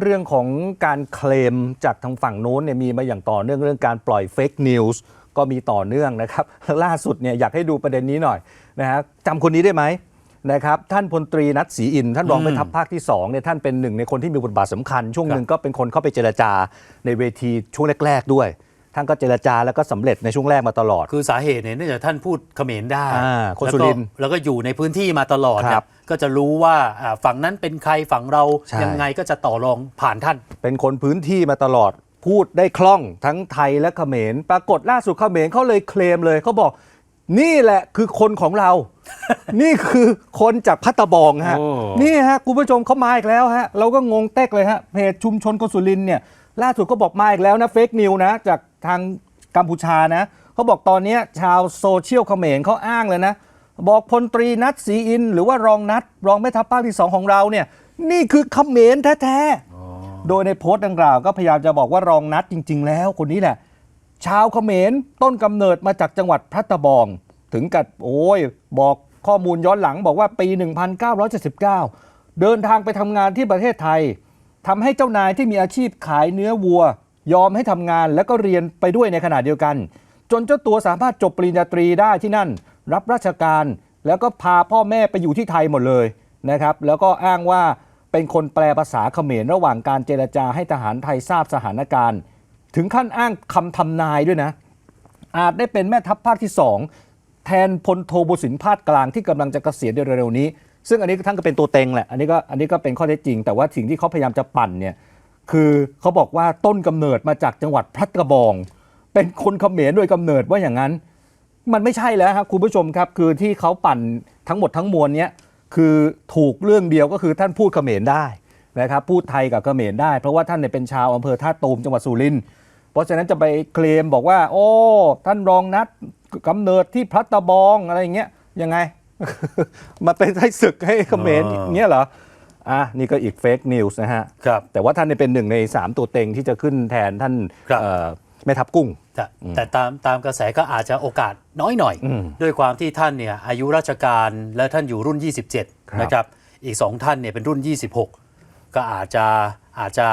เรื่องของการเคลมจากทางฝั่งโน้นเนี่ยมีมาอย่างต่อเนื่องเรื่องการปล่อยเฟกนิวส์ก็มีต่อเนื่องนะครับ ล่าสุดเนี่ยอยากให้ดูประเด็นนี้หน่อยนะฮะจำคนนี้ได้ไหมนะครับท่านพลตรีนัทศรีอินทร์ท่านรองแม่ทัพภาคที่2เนี่ยท่านเป็นหนึ่งในคนที่มีบทบาทสำคัญ ช่วงหนึ่งก็เป็นคนเข้าไปเจรจาในเวทีช่วงแรก ๆ ด้วย ท่านก็เจรจาแล้วก็สำเร็จในช่วงแรกมาตลอด คือสาเหตุเนี่ยเนื่องจากท่านพูดเขมรได้อ่าคนแล้วสุก็รินทร์แล้วก็อยู่ในพื้นที่มาตลอดครับเนี่ยก็จะรู้ว่าอ่าฝั่งนั้นเป็นใครฝั่งเราใช่ยังไงก็จะต่อรองผ่านท่าน เป็นคนพื้นที่มาตลอด พูดได้คล่องทั้งไทยและเขมร ปรากฏล่าสุดเขมรเขาเลยเคลมเลยเขาบอก นี่แหละคือคนของเรา นี่คือคนจากพัตตะบองฮะโอ้นี่ฮะคุณผู้ชมเขามาอีกแล้วฮะเราก็งงเต๊กเลยฮะเพจชุมชนคนสุรินทร์เนี่ยล่าสุดก็บอกมาอีกแล้วนะเฟกนิวนะจาก ทางกัมพูชานะเขาบอกตอนนี้ชาวโซเชียลเขมรเขาอ้างเลยนะ บอกพลตรีนัทศรีอิน หรือว่ารองนัทรองแม่ทัพภาคที่สองของเราเนี่ยนี่คือเขมรแท้ๆ โดยในโพสต์ดังกล่าวก็พยายามจะบอกว่ารองนัดจริง ๆ แล้วคนนี้แหละ ชาวเขมรต้นกำเนิดมาจากจังหวัดพัตตะบอง ถึงกับโอ้ยบอกข้อมูลย้อนหลังบอกว่าปี 1979 เดินทางไปทำงานที่ประเทศไทยทำให้เจ้านายที่มีอาชีพขายเนื้อวัว ยอมให้ทำงานแล้วก็เรียนไปด้วยในขณะเดียวกัน จนเจ้าตัวสามารถจบปริญญาตรีได้ที่นั่น รับราชการ แล้วก็พาพ่อแม่ไปอยู่ที่ไทยหมดเลยนะครับ แล้วก็อ้างว่าเป็นคนแปลภาษาเขมรระหว่างการเจรจาให้ทหารไทยทราบสถานการณ์ ถึงขั้นอ้างคำทำนายด้วยนะ อาจได้เป็นแม่ทัพภาคที่ 2 แทนพลโทบุสินพาดกลางที่กำลังจะเกษียณเร็วๆนี้ซึ่งอันนี้ท่านก็เป็นตัวเต็งแหละ อันนี้ก็อันนี้ก็เป็นข้อเท็จจริง แต่ว่าสิ่งที่เขาพยายามจะปั่นเนี่ย คือเขาบอกว่าต้นกำเนิดมาจากจังหวัดพระกระบอง เป็นคนเขมรโดยกำเนิดว่าอย่างนั้น มันไม่ใช่แล้วครับคุณผู้ชมครับคือที่เขาปั่นทั้งหมดทั้งมวลเนี้ยคือถูกเรื่องเดียวก็คือท่านพูดเขมรได้นะครับพูดไทยกับเขมรได้ เพราะว่าท่านเนี่ยเป็นชาวอำเภอท่าตูมจังหวัดสุรินทร์เพราะฉะนั้นจะไปเคลมบอกว่า โอ้ท่านรองนัดกำเนิดที่พัตตะบองอะไรอย่างเงี้ยยังไง มาเป็นให้ศึกให้เขมรอย่างเงี้ยเหรอ อะนี่ก็อีกเฟกนิวส์นะฮะ ครับ แต่ว่าท่านเนี่ยเป็นหนึ่งในสามตัวเต็งที่จะขึ้นแทนท่านครับ เอ่อแม่ทัพกุ้ง แต่แต่ตามตามกระแสก็อาจจะโอกาสน้อยหน่อย อืมด้วยความที่ท่านเนี่ยอายุราชการและท่านอยู่รุ่น ครับ27 นะครับ อีกสองท่านเนี่ยเป็นรุ่น 26 ก็อาจจะอาจจะ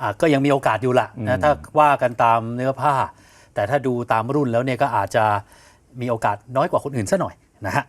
อะก็ยังมีโอกาสอยู่ละนะถ้าว่ากันตามเนื้อผ้า แต่ถ้าดูตามรุ่นแล้วเนี่ยก็อาจจะมีโอกาสน้อยกว่าคนอื่นซะหน่อยนะฮะ